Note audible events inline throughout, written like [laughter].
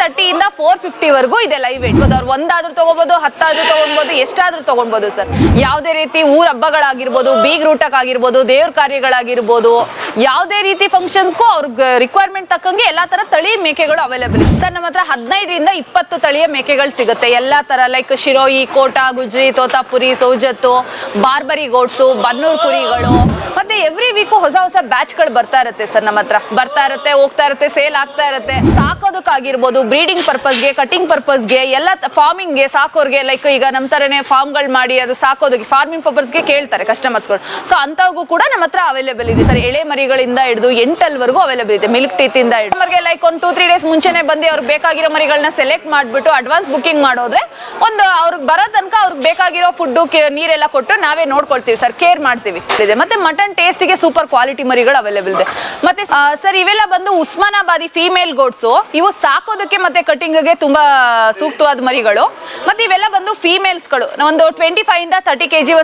Thirty ಇಂದ four fifty ವರೆಗೂ ಇದೆ ಲೈವ್ ವೇಟ್ ಅವ್ರು ಒಂದಾದ್ರೂ ತಗೋಬಹುದು ಹತ್ತಾದ್ರೂ ತಗೊಳ್ಬಹುದು ಎಷ್ಟಾದ್ರೂ ತಗೊಳ್ಬಹುದು ಸರ್. ಯಾವುದೇ ರೀತಿ ಊರ ಹಬ್ಬಗಳಾಗಿರ್ಬೋದು, ಬೀಗ್ ರೂಟಕ್ ಆಗಿರ್ಬೋದು ದೇವ್ರ ಕಾರ್ಯಗಳಾಗಿರ್ಬೋದು, ಯಾವುದೇ ರೀತಿ ಫಂಕ್ಷನ್ಸ್ಗೂ ಅವ್ರ ರಿಕ್ವೈರ್ಮೆಂಟ್ ತಕ್ಕಂಗೆ ಎಲ್ಲಾ ತರ ತಳಿ ಮೇಕೆಗಳು ಅವೈಲೇಬಲ್ ಸರ್ ನಮ್ಮ ಹತ್ರ ಹದಿನೈದರಿಂದ ಇಪ್ಪತ್ತು ತಳಿಯ ಮೇಕೆಗಳು ಸಿಗುತ್ತೆ. ಎಲ್ಲಾ ತರ ಲೈಕ್ ಶಿರೋಯಿ, ಕೋಟಾ, ಗುಜ್ರಿ, ತೋತಾಪುರಿ, ಸೌಜತ್ತು, ಬಾರ್ಬರಿ ಗೋಡ್ಸು ಬನ್ನೂರ್ ಕುರಿಗಳು, ಮತ್ತೆ ಎವ್ರಿ ವೀಕು ಹೊಸ ಹೊಸ ಬ್ಯಾಚ್ಗಳು ಬರ್ತಾ ಇರುತ್ತೆ ಸರ್ ನಮ್ಮ ಹತ್ರ ಬರ್ತಾ ಇರುತ್ತೆ, ಹೋಗ್ತಾ ಇರುತ್ತೆ ಸೇಲ್ ಆಗ್ತಾ ಇರುತ್ತೆ. ಸಾಕೋದಕ್ಕಾಗಿರ್ಬೋದು ಬ್ರೀಡಿಂಗ್ ಪರ್ಪಸ್ಗೆ ಕಟಿಂಗ್ ಪರ್ಪಸ್ಗೆ ಎಲ್ಲ ಫಾರ್ಮಿಂಗ್ಗೆ ಸಾಕೋರ್ಗೆ ಲೈಕ್ ಈಗ ನಮ್ಮ ತರನೇ ಫಾರ್ಮ್ಗಳು ಮಾಡಿ ಅದು ಸಾಕೋದಕ್ಕೆ ಫಾರ್ಮಿಂಗ್ ಪರ್ಪಸ್ಗೆ ಕೇಳ್ತಾರೆ ಕಸ್ಟಮರ್ಸ್ಗಳು ಸೊ ಅಂಥವ್ರಿಗೂ ಕೂಡ ನಮ್ಮ ಹತ್ರ ಅವೈಲೇಬಲ್ ಇದೆ. ಸರ್, ಎಳೆ ಮರಿಗಳಿಂದ ಹಿಡಿದು ಎಂಟಲ್ವರೆಗೂ ಅವೈಲೇಬಲ್ ಇದೆ. ಮಿಲ್ಕ್ ಟೀತ್ ಇಂದ ಹಿಡಿದು. ಲೈಕ್ ಒಂದು ಟೂ ತ್ರೀ ಡೇಸ್ ಮುಂಚೆನೇ ಬಂದು ಅವ್ರಿಗೆ ಬೇಕಾಗಿರೋ ಮರಿಗಳನ್ನ ಸೆಲೆಕ್ಟ್ ಮಾಡಿಬಿಟ್ಟು ಅಡ್ವಾನ್ಸ್ ಬುಕ್ಕಿಂಗ್ ಮಾಡೋದ್ರೆ ಒಂದು ಅವ್ರಿಗೆ ಬರೋ ತನಕ ಅವ್ರಿಗೆ ಬೇಕಾಗಿರೋ ಫುಡ್ಡು ನೀರೆಲ್ಲ ಕೊಟ್ಟು ನಾವೇ ನೋಡ್ಕೊಳ್ತೀವಿ ಸರ್. ಕೇರ್ ಮಾಡ್ತೀವಿ. ಇದೆ. ಮತ್ತೆ ಮಟನ್ ಟೇಸ್ಟಿಗೆ ಸೂಪರ್ ಕ್ವಾಲಿಟಿ ಮರಿಗಳು ಅವೈಲೇಬಲ್ ಇದೆ. ಮತ್ತೆ ಸರ್, ಇವೆಲ್ಲ ಬಂದು ಉಸ್ಮಾನಾಬಾದಿ ಫೀಮೇಲ್ ಗೋಡ್ಸು ಇವು ಸಾಕೋದಕ್ಕೆ ಮತ್ತೆ ಕಟಿಂಗ್ಗೆ ತುಂಬಾ ಸೂಕ್ತವಾದ ಮರಿಗಳು. ಮತ್ತೆ ಇವೆಲ್ಲ ಬಂದು ಫೀಮೇಲ್ಸ್ಗಳು ಒಂದು ಟ್ವೆಂಟಿ ಫೈವ್ ಇಂದ thirty K G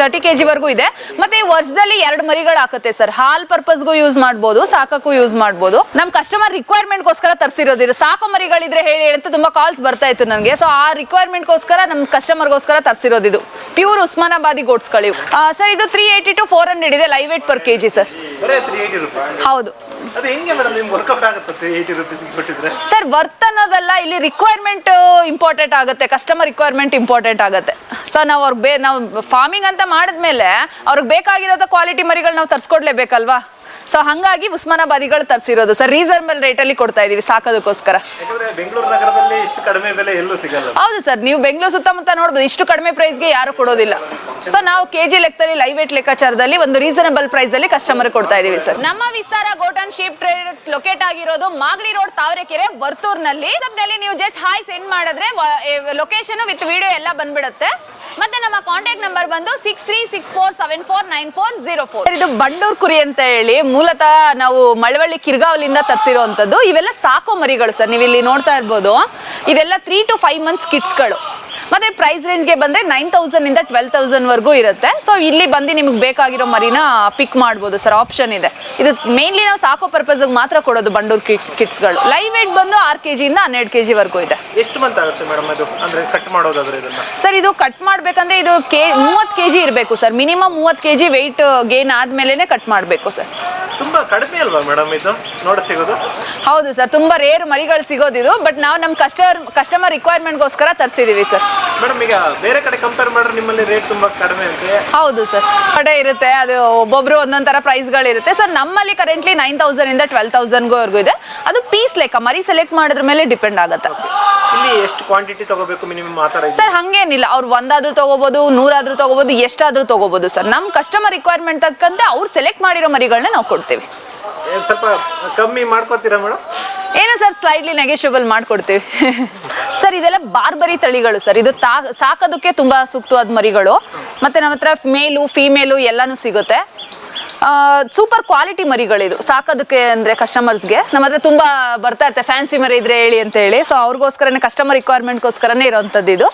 thirty K ವರೆಗೂ ಇದೆ. ಮತ್ತೆ ಈ ವರ್ಷದಲ್ಲಿ ಎರಡು ಮರಿಗಳು ಹಾಕುತ್ತೆ ಸರ್. ಹಾಲ್ ಪರ್ಪಸ್ಗೂ ಯೂಸ್ ಮಾಡ್ಬೋದು ಸಾಕಕ್ಕೂ ಯೂಸ್ ಮಾಡ್ಬೋದು. ನಮ್ ಕಸ್ಟಮರ್ ರಿಕ್ವೈರ್ಮೆಂಟ್ಗೋಸ್ಕರ ತರಿಸಿರೋದಿಲ್ಲ ಸಾಕು ಮರಿಗಳಿದ್ರೆ ಹೇಳಿ ಅಂತ ತುಂಬಾ ಕಾಲ್ಸ್ ಬರ್ತಾ ಇತ್ತು ನನಗೆ. ಸೊ ಆ ರಿಕ್ವೈರ್ಮೆಂಟ್ಗೋಸ್ಕರ ನಮ್ ಕಸ್ಟಮರ್ಗೋಸ್ಕರ ತರಿಸಿರೋದಿದು. ಪ್ಯೂರ್ ಉಸ್ಮಾನಾಬಾದಿ ಗೋಡ್ಸ್ಗಳು ಇವು ಸರ್ ಇದು three eighty to four hundred ಇದೆ live weight per K G sir ಹೌದು. ಅದು ಹೆಂಗೆ ಮೇಡಮ್ ನಿಮ್ಗೆ ವರ್ಕೌಟ್ ಆಗುತ್ತೆ ಏಯ್ಟಿ ರುಪೀಸ್ಗೆ ಬಿಟ್ಟಿದ್ರೆ ಸರ್ ವರ್ತ್ ಅನ್ನೋದಲ್ಲ, ಇಲ್ಲಿ ರಿಕ್ವೈರ್ಮೆಂಟ್ ಇಂಪಾರ್ಟೆಂಟ್ ಆಗುತ್ತೆ ಕಸ್ಟಮರ್ ರಿಕ್ವೈರ್ಮೆಂಟ್ ಇಂಪಾರ್ಟೆಂಟ್ ಆಗುತ್ತೆ. ಸೊ ನಾವು ಅವ್ರಿಗೆ ಬೇ, ನಾವು ಫಾರ್ಮಿಂಗ್ ಅಂತ ಮಾಡಿದ್ಮೇಲೆ, ಅವ್ರಿಗೆ ಬೇಕಾಗಿರೋದ ಕ್ವಾಲಿಟಿ ಮರಿಗಳು ನಾವು ತರಿಸ್ಕೊಡ್ಲೇಬೇಕಲ್ವಾ? ಸೊ ಹಂಗಾಗಿ ಉಸ್ಮಾನಾಬಾದಿಗಳು ತರಿಸಿರೋದು. ಸರ್ ರೀಸನಬಲ್ ರೇಟ್ ಅಲ್ಲಿ ಕೊಡ್ತಾ ಇದೀವಿ ಸಾಕೋದಕ್ಕೋಸ್ಕರ. ಯಾಕಂದ್ರೆ ಬೆಂಗಳೂರು ನಗರದಲ್ಲಿ ಇಷ್ಟು ಕಡಿಮೆ ಬೆಲೆ ಎಲ್ಲೂ ಸಿಗಲ್ಲ. ಹೌದು ಸರ್ ನೀವು ಬೆಂಗಳೂರು ಸುತ್ತಮುತ್ತ ನೋಡಬಹುದು ಇಷ್ಟು ಕಡಿಮೆ ಪ್ರೈಸ್ಗೆ ಯಾರು ಕೊಡೋದಿಲ್ಲ. ಸೊ ನಾವು ಕೆಜಿ ಲೆಕ್ಕದಲ್ಲಿ ಲೈವ್ ವೇಟ್ ಲೆಕ್ಕಾಚಾರದಲ್ಲಿ ಒಂದು ರೀಸನಬಲ್ ಪ್ರೈಸ್ ಅಲ್ಲಿ ಕಸ್ಟಮರ್ ಕೊಡ್ತಾ ಇದೀವಿ ಸರ್. ನಮ್ಮ Vistara goat and and sheep traders locate ಆಗಿರೋದು ಮಾಗಡಿ ರೋಡ್ ತಾವರೆಕೆರೆ ವರ್ತೂರ್ನಲ್ಲಿ. ನಲ್ಲಿ ನೀವು ಜಸ್ಟ್ ಹಾಯ್ ಸೆಂಡ್ ಮಾಡಿದ್ರೆ ಲೊಕೇಶನ್ ವಿತ್ ವಿಡಿಯೋ ಎಲ್ಲ ಬಂದ್ಬಿಡುತ್ತೆ. ಮತ್ತೆ ನಮ್ಮ ಕಾಂಟ್ಯಾಕ್ಟ್ ನಂಬರ್ ಬಂದು six three six four seven four nine four zero four ಇದು ಬಂಡೂರ್ ಕುರಿ ಅಂತ ಹೇಳಿ ಮೂಲತಃ ನಾವು ಮಳವಳ್ಳಿ ಕಿರ್ಗಾವಲಿಂದ ತರಿಸಿರುವಂತದ್ದು ಇವೆಲ್ಲ ಸಾಕೋ ಮರಿಗಳು ಸರ್ ನೀವು ಇಲ್ಲಿ ನೋಡ್ತಾ ಇರ್ಬೋದು. ಇದೆಲ್ಲ ತ್ರೀ ಟು ಫೈವ್ ಮಂತ್ಸ್ ಕಿಟ್ಸ್ಗಳು ಮತ್ತೆ ಪ್ರೈಸ್ ರೇಂಜ್ಗೆ ಬಂದ್ರೆ ನೈನ್ ತೌಸಂಡ್ ಇಂದ ಟ್ವೆಲ್ ತೌಸಂಡ್ ವರೆಗೂ ಇರುತ್ತೆ. ಸೊ ಇಲ್ಲಿ ಬಂದು ನಿಮ್ಗೆ ಬೇಕಾಗಿರೋ ಮರಿನ ಪಿಕ್ ಮಾಡ್ಬೋದು ಸರ್ ಆಪ್ಷನ್ ಇದೆ. ಇದು ಮೇನ್ಲಿ ನಾವು ಸಾಕೋ ಪರ್ಪಸ್ ಮಾತ್ರ ಕೊಡೋದು ಬಂಡೂರ್ ಕಿಟ್ಸ್ಗಳು ಲೈವ್ ವೇಟ್ ಬಂದು ಆರ್ ಕೆ ಜಿಯಿಂದ ಹನ್ನೆರಡು ಕೆ ಜಿ ವರೆಗೂ ಇದೆ. ಎಷ್ಟು ಮಂತ್ ಆಗುತ್ತೆ ಮೇಡಮ್ ಅದು ಅಂದ್ರೆ ಕಟ್ ಮಾಡೋದಾದ್ರೆ ಇದನ್ನ? ಸರ್ ಇದು ಕಟ್ ಮಾಡ್ಬೇಕಂದ್ರೆ ಇದು ಕೆ ಮೂವತ್ತು ಕೆ ಜಿ ಇರಬೇಕು ಸರ್. ಮಿನಿಮಮ್ ಮೂವತ್ತು ಕೆ ಜಿ ವೆಯ್ಟ್ ಗೇನ್ ಆದ್ಮೇಲೆ ಕಟ್ ಮಾಡಬೇಕು ಸರ್. ತುಂಬಾ ಕಡಿಮೆ ಅಲ್ವಾ ಮೇಡಮ್ ಇದು? ನೋಡ ಸಿಗೋದು. ಹೌದು ಸರ್ ತುಂಬಾ ರೇರ್ ಮರಿಗಳು ಸಿಗೋದಿದು ಬಟ್ ನಾವು ನಮ್ಮ ಕಸ್ಟಮರ್ ಕಸ್ಟಮರ್ ರಿಕ್ವೈರ್ಮೆಂಟ್ಗೋಸ್ಕರ ತರಿಸಿದೀವಿ ಸರ್. ಮೇಡಮ್ ಈಗ ಬೇರೆ ಕಡೆ ಕಂಪೇರ್ ಮಾಡಿದ್ರೆ ನಿಮ್ಮಲ್ಲಿ ರೇಟ್ ತುಂಬಾ ಕಡಿಮೆ ಅಂತೆ ಹೌದು ಸರ್ ಕಡೆ ಇರುತ್ತೆ ಅದು ಒಬ್ಬೊಬ್ರು ಒಂದೊಂದ್ ತರ ಪ್ರೈಸ್ಗಳಿರುತ್ತೆ ಸರ್ ನಮ್ಮಲ್ಲಿ ಕರೆಂಟ್ಲಿ ನೈನ್ ತೌಸಂಡ್ ಇಂದ ಟ್ವೆಲ್ ತೌಸಂಡ್ವರೆಗೂ ಇದೆ. ಅದು ಪೀಸ್ ಲೆಕ್ಕ ಮರಿ ಸೆಲೆಕ್ಟ್ ಮಾಡಿದ್ರ ಮೇಲೆ ಡಿಪೆಂಡ್ ಆಗುತ್ತೆ. ಇಲ್ಲಿ ಎಷ್ಟು ಕ್ವಾಂಟಿಟಿ ತಗೋಬೇಕು ಮಿನಿಮಮ್ ಆ ಥರ ಸರ್ ಹಂಗೇನಿಲ್ಲ. ಅವ್ರು ಒಂದಾದ್ರೂ ತಗೋಬಹುದು ನೂರಾದ್ರೂ ತಗೋಬಹುದು ಎಷ್ಟಾದ್ರೂ ತಗೋಬಹುದು ಸರ್ ನಮ್ಮ ಕಸ್ಟಮರ್ ರಿಕ್ವೈರ್ಮೆಂಟ್ ತಕ್ಕಂತೆ ಅವ್ರು ಸೆಲೆಕ್ಟ್ ಮಾಡಿರೋ ಮರಿಗಳನ್ನ ನಾವು ಕೊಡ್ತೀವಿ. ಏನ್ ಸ್ವಲ್ಪ ಕಮ್ಮಿ ಮಾಡ್ಕೋತೀರಾ ಮೇಡಮ್ ಏನು ಸರ್ ಸ್ಲೈಡ್ಲಿ ನೆಗೆಷಿಯಬಲ್ ಮಾಡ್ಕೊಡ್ತೀವಿ. [laughs] ಸರ್ ಇದೆಲ್ಲ ಬಾರ್ಬರಿ ತಳಿಗಳು ಸರ್ ಇದು ತಾ ಸಾಕೋದಕ್ಕೆ ತುಂಬಾ ಸೂಕ್ತವಾದ ಮರಿಗಳು. ಮತ್ತೆ ನಮ್ಮ ಹತ್ರ ಮೇಲು ಫೀಮೇಲು ಎಲ್ಲಾನು ಸಿಗುತ್ತೆ. ಸೂಪರ್ ಕ್ವಾಲಿಟಿ ಮರಿಗಳಿದು. ಸಾಕೋದಕ್ಕೆ ಅಂದ್ರೆ ಕಸ್ಟಮರ್ಸ್ಗೆ ನಮ್ಮ ಹತ್ರ ತುಂಬಾ ಬರ್ತಾ ಇರುತ್ತೆ. ಫ್ಯಾನ್ಸಿ ಮರಿ ಇದ್ರೆ ಹೇಳಿ ಅಂತ ಹೇಳಿ. ಸೊ ಅವ್ರಿಗೋಸ್ಕರನೇ ಕಸ್ಟಮರ್ ರಿಕ್ವೈರ್ಮೆಂಟ್ಗೋಸ್ಕರನೇ ಇರುವಂತದ್ದು ಇದು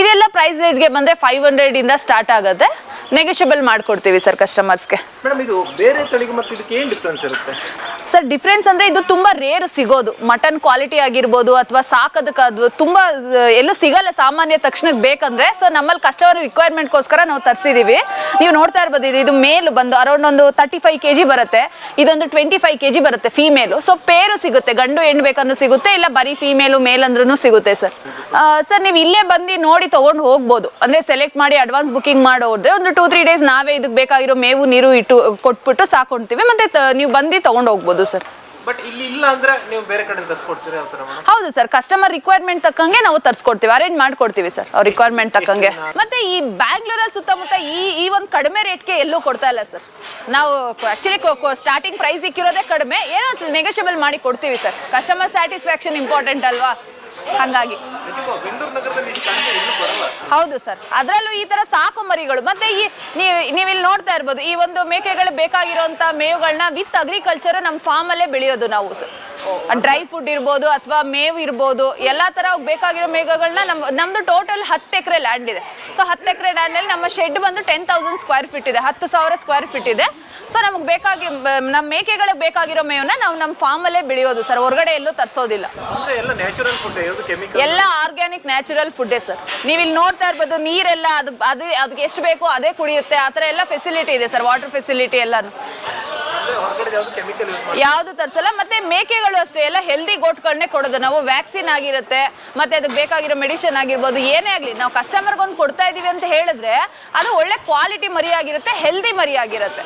ಇದೆಲ್ಲ ಪ್ರೈಸ್ ರೇಟ್ಗೆ ಬಂದ್ರೆ ಫೈವ್ ಹಂಡ್ರೆಡ್ ಇಂದ ಸ್ಟಾರ್ಟ್ ಆಗುತ್ತೆ. ನೆಗೆಷಿಯಬಲ್ ಮಾಡ್ಕೊಡ್ತೀವಿ ಸರ್ ಕಸ್ಟಮರ್ಸ್ಗೆ ಮೇಡಮ್ ಇದು ಬೇರೆ ತಳಿಗೆ ಮತ್ತೆ ಇದಕ್ಕೆ ಏನು ಡಿಫ್ರೆನ್ಸ್ ಇರುತ್ತೆ? ಸರ್ ಡಿಫ್ರೆನ್ಸ್ ಅಂದ್ರೆ ಇದು ತುಂಬಾ ರೇರ್ ಸಿಗೋದು. ಮಟನ್ ಕ್ವಾಲಿಟಿ ಆಗಿರ್ಬೋದು ಅಥವಾ ಸಾಕೋದಕ್ಕೆ ಅದು ತುಂಬಾ ಎಲ್ಲೂ ಸಿಗಲ್ಲ ಸಾಮಾನ್ಯ ತಕ್ಷಣಕ್ಕೆ ಬೇಕಂದ್ರೆ. ಸೊ ನಮ್ಮಲ್ಲಿ ಕಸ್ಟಮರ್ ರಿಕ್ವೈರ್ಮೆಂಟ್ಗೋಸ್ಕರ ನಾವು ತರಿಸಿದ್ದೀವಿ ನೀವು ನೋಡ್ತಾ ಇರ್ಬೋದು ಇದು ಇದು ಮೇಲ್ ಬಂದು ಅರೌಂಡ್ ಒಂದು ತರ್ಟಿ ಫೈವ್ ಕೆ ಜಿ ಬರುತ್ತೆ. ಇದೊಂದು ಟ್ವೆಂಟಿ ಫೈವ್ ಕೆ ಜಿ ಬರುತ್ತೆ ಫೀಮೇಲು ಸೊ ಪೇರು ಸಿಗುತ್ತೆ. ಗಂಡು ಹೆಣ್ಣು ಬೇಕಂದ್ರೂ ಸಿಗುತ್ತೆ ಇಲ್ಲ ಬರೀ ಫೀಮೇಲು ಮೇಲ್ ಅಂದ್ರೂ ಸಿಗುತ್ತೆ ಸರ್ ಸರ್ ನೀವು ಇಲ್ಲೇ ಬಂದು ನೋಡಿ ತೊಗೊಂಡು ಹೋಗ್ಬೋದು. ಅಂದರೆ ಸೆಲೆಕ್ಟ್ ಮಾಡಿ ಅಡ್ವಾನ್ಸ್ ಬುಕಿಂಗ್ ಮಾಡೋದ್ರೆ ಒಂದು ಟೂ ತ್ರೀ ಡೇಸ್ ನಾವೇ ಇದಕ್ಕೆ ಬೇಕಾಗಿರೋ ಮೇವು ನೀರು ಇಟ್ಟು ಕೊಟ್ಬಿಟ್ಟು ಸಾಕೊಂತೀವಿ ಮತ್ತೆ ನೀವು ಬಂದು ತಗೊಂಡು ಹೋಗ್ಬೋದು ಸರ್ ಬಟ್ ಇಲ್ಲಿ ಇಲ್ಲ ಅಂದ್ರೆ ನೀವು ಬೇರೆ ಕಡೆ ತರಿಸ್ಕೊಡ್ತೀರಾ ಹೌದು ಸರ್ ಕಸ್ಟಮರ್ ರಿಕ್ವೈರ್ಮೆಂಟ್ ತಕ್ಕಂಗೆ ನಾವು ತರ್ಸ್ಕೊಡ್ತೀವಿ. ಅರೇಂಜ್ ಮಾಡ್ಕೊಡ್ತೀವಿ ಸರ್ ಅವ್ರ ರಿಕ್ವೈರ್ಮೆಂಟ್ ತಕ್ಕಂಗೆ. ಮತ್ತೆ ಈ ಬ್ಯಾಂಗ್ಳೂರಲ್ಲಿ ಸುತ್ತಮುತ್ತ ಈ ಈ ಒಂದು ಕಡಿಮೆ ರೇಟ್ಗೆ ಎಲ್ಲೂ ಕೊಡ್ತಾ ಇಲ್ಲ ಸರ್ ನಾವು ಆಕ್ಚುಲಿ ಸ್ಟಾರ್ಟಿಂಗ್ ಪ್ರೈಸ್ ಇಕ್ಕಿರೋದೇ ಕಡಿಮೆ. ಏನೋ ನೆಗೋಷಿಯಬಲ್ ಮಾಡಿ ಕೊಡ್ತೀವಿ ಸರ್ ಕಸ್ಟಮರ್ ಸ್ಯಾಟಿಸ್ಫ್ಯಾಕ್ಷನ್ ಇಂಪಾರ್ಟೆಂಟ್ ಅಲ್ವಾ? ಹಾಗಾಗಿ. ಹೌದು ಸರ್. ಅದರಲ್ಲೂ ಈ ತರ ಸಾಕು ಮರಿಗಳು. ಮತ್ತೆ ಈ ನೀವು ನೀವು ಇಲ್ಲಿ ನೋಡ್ತಾ ಇರ್ಬೋದು, ಈ ಒಂದು ಮೇಕೆಗಳು ಬೇಕಾಗಿರುವಂತ ಮೇವುಗಳನ್ನ ವಿತ್ ಅಗ್ರಿಕಲ್ಚರ್ ನಮ್ಮ ಫಾರ್ಮ್ ಅಲ್ಲೇ ಬೆಳೆಯೋದು ನಾವು ಸರ್. ಡ್ರೈ ಫುಡ್ ಇರ್ಬೋದು ಅಥವಾ ಮೇವು ಇರ್ಬೋದು ಎಲ್ಲ ತರ ಬೇಕಾಗಿರೋ ಮೇಘಗಳನ್ನ ನಮ್ ನಮ್ದು ಟೋಟಲ್ ಹತ್ತು ಎಕರೆ ಲ್ಯಾಂಡ್ ಇದೆ. ಸೊ ಹತ್ತು ಎಕರೆ ಲ್ಯಾಂಡ್ ಅಲ್ಲಿ ನಮ್ಮ ಶೆಡ್ ಬಂದು ಟೆನ್ ತೌಸಂಡ್ ಸ್ಕ್ವೇರ್ ಫೀಟ್ ಇದೆ. ಹತ್ತು ಸಾವಿರ ಸ್ಕ್ವೇರ್ ಫೀಟ್ ಇದೆ. ಸೊ ನಮಗೆ ಬೇಕಾಗಿ ನಮ್ಮ ಮೇಕೆಗಳಿಗೆ ಬೇಕಾಗಿರೋ ಮೇವನ್ನ ನಾವು ನಮ್ಮ ಫಾರ್ಮಲ್ಲೇ ಬೆಳೆಯೋದು ಸರ್ ಹೊರಗಡೆ ಎಲ್ಲೂ ತರಿಸೋದಿಲ್ಲ. ಎಲ್ಲ ನ್ಯಾಚುರಲ್ ಫುಡ್ ಯಾವುದು ಕೆಮಿಕಲ್ ಎಲ್ಲ ಆರ್ಗ್ಯಾನಿಕ್ ನ್ಯಾಚುರಲ್ ಫುಡ್ಡೇ ಸರ್ ನೀವು ಇಲ್ಲಿ ನೋಡ್ತಾ ಇರ್ಬೋದು ನೀರೆಲ್ಲ ಅದು ಅದು ಅದಕ್ಕೆ ಎಷ್ಟು ಬೇಕೋ ಅದೇ ಕುಡಿಯುತ್ತೆ. ಆ ಥರ ಎಲ್ಲ ಫೆಸಿಲಿಟಿ ಇದೆ ಸರ್ ವಾಟರ್ ಫೆಸಿಲಿಟಿ ಎಲ್ಲಾನು. ಯಾವುದು ತರಿಸಲ್ಲ, ಮತ್ತೆ ಮೇಕೆಗಳು ಅಷ್ಟೇ, ಎಲ್ಲ ಹೆಲ್ದಿ ಗೋಟ್ಗಳನ್ನೇ ಕೊಡೋದು. ನಾವು ವ್ಯಾಕ್ಸಿನ್ ಆಗಿರುತ್ತೆ, ಮತ್ತೆ ಅದಕ್ಕೆ ಬೇಕಾಗಿರೋ ಮೆಡಿಸಿನ್ ಆಗಿರ್ಬೋದು, ಏನೇ ಆಗಲಿ, ನಾವು ಕಸ್ಟಮರ್ಗೊಂದು ಕೊಡ್ತಾ ಇದೀವಿ ಅಂತ ಹೇಳಿದ್ರೆ, ಅದು ಒಳ್ಳೆ ಕ್ವಾಲಿಟಿ ಮರಿ ಆಗಿರುತ್ತೆ ಹೆಲ್ದಿ ಮರಿ ಆಗಿರುತ್ತೆ